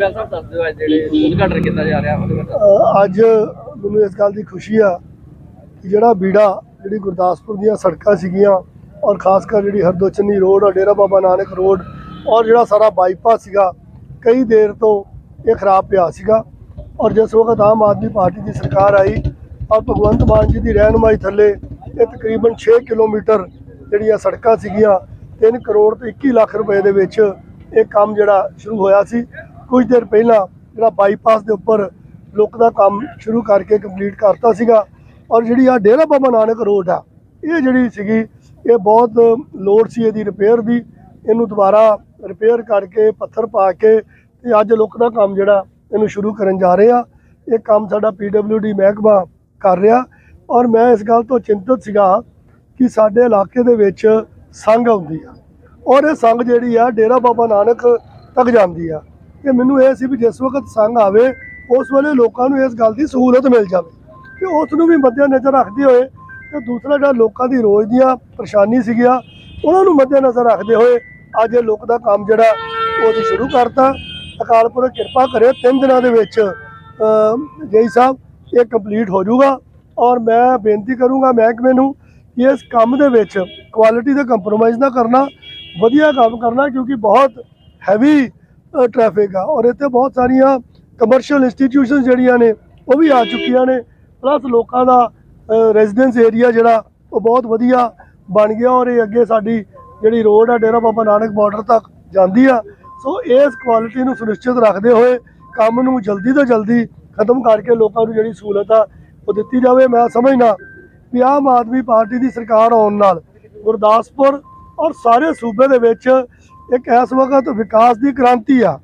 ਬੈਲ ਸਾਹਿਬ ਦੱਸ ਦਿਓ ਅੱਜ ਜਿਹੜੇ ਉਦਘਾਟਨ ਕੀਤਾ ਜਾ ਰਿਹਾ ਉਹਦੇ ਬਾਰੇ ਅੱਜ ਮੈਨੂੰ ਇਸ ਗੱਲ ਦੀ ਖੁਸ਼ੀ ਆ ਕਿ ਜਿਹੜਾ ਬੀੜਾ, ਜਿਹੜੀ ਗੁਰਦਾਸਪੁਰ ਦੀਆਂ ਸੜਕਾਂ ਸੀਗੀਆਂ ਔਰ ਖਾਸ ਕਰ ਜਿਹੜੀ ਹਰਦੋਚਨੀ ਰੋਡ ਔਰ ਡੇਰਾ ਬਾਬਾ ਨਾਨਕ ਰੋਡ ਔਰ ਜਿਹੜਾ ਸਾਰਾ ਬਾਈਪਾਸ ਸੀਗਾ, ਕਈ ਦੇਰ ਤੋਂ ਇਹ ਖਰਾਬ ਪਿਆ ਸੀਗਾ ਔਰ ਜਿਸ ਵਕਤ ਆਮ ਆਦਮੀ ਪਾਰਟੀ ਦੀ ਸਰਕਾਰ ਆਈ ਔਰ ਭਗਵੰਤ ਮਾਨ ਜੀ ਦੀ ਰਹਿਨਮਾਈ ਥੱਲੇ ਇਹ ਤਕਰੀਬਨ 6 ਕਿਲੋਮੀਟਰ ਜਿਹੜੀਆਂ ਸੜਕਾਂ ਸੀਗੀਆਂ 3 ਕਰੋੜ ਤੇ 21 ਲੱਖ ਰੁਪਏ ਦੇ ਵਿੱਚ ਇਹ ਕੰਮ ਜਿਹੜਾ ਸ਼ੁਰੂ ਹੋਇਆ ਸੀ ਕੁਝ ਦੇਰ ਪਹਿਲਾਂ ਜਿਹੜਾ ਬਾਈਪਾਸ ਦੇ ਉੱਪਰ ਲੋਕ ਦਾ ਕੰਮ ਸ਼ੁਰੂ ਕਰਕੇ ਕੰਪਲੀਟ ਕਰਤਾ ਸੀਗਾ। ਔਰ ਜਿਹੜੀ ਆ ਡੇਰਾ ਬਾਬਾ ਨਾਨਕ ਰੋਡ ਆ, ਇਹ ਜਿਹੜੀ ਸੀਗੀ, ਇਹ ਬਹੁਤ ਲੋੜ ਸੀ ਇਹਦੀ ਰਿਪੇਅਰ ਦੀ। ਇਹਨੂੰ ਦੁਬਾਰਾ ਰਿਪੇਅਰ ਕਰਕੇ ਪੱਥਰ ਪਾ ਕੇ ਤੇ ਅੱਜ ਲੋਕ ਦਾ ਕੰਮ ਜਿਹੜਾ ਇਹਨੂੰ ਸ਼ੁਰੂ ਕਰਨ ਜਾ ਰਹੇ ਆ। ਇਹ ਕੰਮ ਸਾਡਾ ਡੀ ਮਹਿਕਮਾ ਕਰ ਰਿਹਾ। ਔਰ ਮੈਂ ਇਸ ਗੱਲ ਤੋਂ ਚਿੰਤਤ ਸੀਗਾ ਕਿ ਸਾਡੇ ਇਲਾਕੇ ਦੇ ਵਿੱਚ ਸੰਘ ਆਉਂਦੀ ਆ। ਔਰ ਇਹ ਸੰਘ ਜਿਹੜੀ ਆ, ਡੇਰਾ ਬਾਬਾ ਨਾਨਕ ਤੱਕ ਜਾਂਦੀ ਆ। ਕਿ ਮੈਨੂੰ ਇਹ ਸੀ ਵੀ ਜਿਸ ਵਕਤ ਸੰਘ ਆਵੇ, ਉਸ ਵੇਲੇ ਲੋਕਾਂ ਨੂੰ ਇਸ ਗੱਲ ਦੀ ਸਹੂਲਤ ਮਿਲ ਜਾਵੇ। ਤੇ ਉਸ ਨੂੰ ਵੀ ਮੱਦੇ ਨਜ਼ਰ ਰੱਖਦੇ ਹੋਏ ਤੇ ਦੂਸਰਾ ਜਿਹੜਾ ਲੋਕਾਂ ਦੀ ਰੋਜ਼ ਦੀਆਂ ਪਰੇਸ਼ਾਨੀ ਸੀਗੀਆਂ, ਉਹਨਾਂ ਨੂੰ ਮੱਦੇ ਨਜ਼ਰ ਰੱਖਦੇ ਹੋਏ ਅੱਜ ਇਹ ਲੋਕ ਦਾ ਕੰਮ ਜਿਹੜਾ, ਉਹ ਅਸੀਂ ਸ਼ੁਰੂ ਕਰਤਾ। ਅਕਾਲ ਪੁਰਖ ਕਿਰਪਾ ਕਰੇ, ਤਿੰਨ ਦਿਨਾਂ ਦੇ ਵਿੱਚ ਜੈ ਸਾਹਿਬ, ਇਹ ਕੰਪਲੀਟ ਹੋ ਜਾਊਗਾ। ਔਰ ਮੈਂ ਬੇਨਤੀ ਕਰੂੰਗਾ ਮਹਿਕਮੇ ਨੂੰ ਕਿ ਇਸ ਕੰਮ ਦੇ ਵਿੱਚ ਕੁਆਲਿਟੀ ਦਾ ਕੰਪਰੋਮਾਈਜ਼ ਨਾ ਕਰਨਾ, ਵਧੀਆ ਕੰਮ ਕਰਨਾ, ਕਿਉਂਕਿ ਬਹੁਤ ਹੈਵੀ ਟ੍ਰੈਫਿਕ ਆ। ਔਰ ਇੱਥੇ ਬਹੁਤ ਸਾਰੀਆਂ ਕਮਰਸ਼ੀਅਲ ਇੰਸਟੀਟਿਊਸ਼ਨਸ ਜਿਹੜੀਆਂ ਨੇ, ਉਹ ਵੀ ਆ ਚੁੱਕੀਆਂ ਨੇ। ਪਲੱਸ ਲੋਕਾਂ ਦਾ ਰੈਜ਼ੀਡੈਂਸ ਏਰੀਆ ਜਿਹੜਾ, ਉਹ ਬਹੁਤ ਵਧੀਆ ਬਣ ਗਿਆ ਔਰ ਇਹ ਅੱਗੇ ਸਾਡੀ ਜਿਹੜੀ ਰੋਡ ਆ, ਡੇਰਾ ਬਾਬਾ ਨਾਨਕ ਬਾਰਡਰ ਤੱਕ ਜਾਂਦੀ ਆ। ਸੋ ਇਸ ਕੁਆਲਿਟੀ ਨੂੰ ਸੁਨਿਸ਼ਚਿਤ ਰੱਖਦੇ ਹੋਏ ਕੰਮ ਨੂੰ ਜਲਦੀ ਤੋਂ ਜਲਦੀ ਖਤਮ ਕਰਕੇ ਲੋਕਾਂ ਨੂੰ ਜਿਹੜੀ ਸਹੂਲਤ ਆ, ਉਹ ਦਿੱਤੀ ਜਾਵੇ। ਮੈਂ ਸਮਝਦਾ ਵੀ ਆਮ ਆਦਮੀ ਪਾਰਟੀ ਦੀ ਸਰਕਾਰ ਆਉਣ ਨਾਲ ਗੁਰਦਾਸਪੁਰ ਔਰ ਸਾਰੇ ਸੂਬੇ ਦੇ ਵਿੱਚ ਇੱਕ ਇਸ ਵਕਤ ਵਿਕਾਸ ਦੀ ਕ੍ਰਾਂਤੀ ਆ।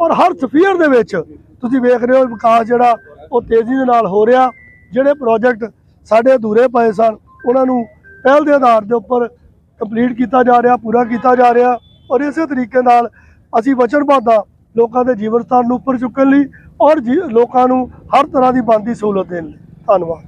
ਔਰ ਹਰ ਸਫੀਅਰ ਦੇ ਵਿੱਚ ਤੁਸੀਂ ਵੇਖ ਰਹੇ ਹੋ ਵਿਕਾਸ ਜਿਹੜਾ ਉਹ ਤੇਜ਼ੀ ਦੇ ਨਾਲ ਹੋ ਰਿਹਾ। ਜਿਹੜੇ ਪ੍ਰੋਜੈਕਟ ਸਾਡੇ ਅਧੂਰੇ ਪਏ ਸਨ, ਉਹਨਾਂ ਨੂੰ ਪਹਿਲ ਦੇ ਆਧਾਰ ਦੇ ਉੱਪਰ ਕੰਪਲੀਟ ਕੀਤਾ ਜਾ ਰਿਹਾ, ਪੂਰਾ ਕੀਤਾ ਜਾ ਰਿਹਾ। ਔਰ ਇਸੇ ਤਰੀਕੇ ਨਾਲ ਅਸੀਂ ਵਚਨਬੱਧ ਹਾਂ ਲੋਕਾਂ ਦੇ ਜੀਵਨ ਸਥਾਨ ਨੂੰ ਉੱਪਰ ਚੁੱਕਣ ਲਈ ਔਰ ਜੀ- ਲੋਕਾਂ ਨੂੰ ਹਰ ਤਰ੍ਹਾਂ ਦੀ ਬਣਦੀ ਸਹੂਲਤ ਦੇਣ ਲਈ। ਧੰਨਵਾਦ।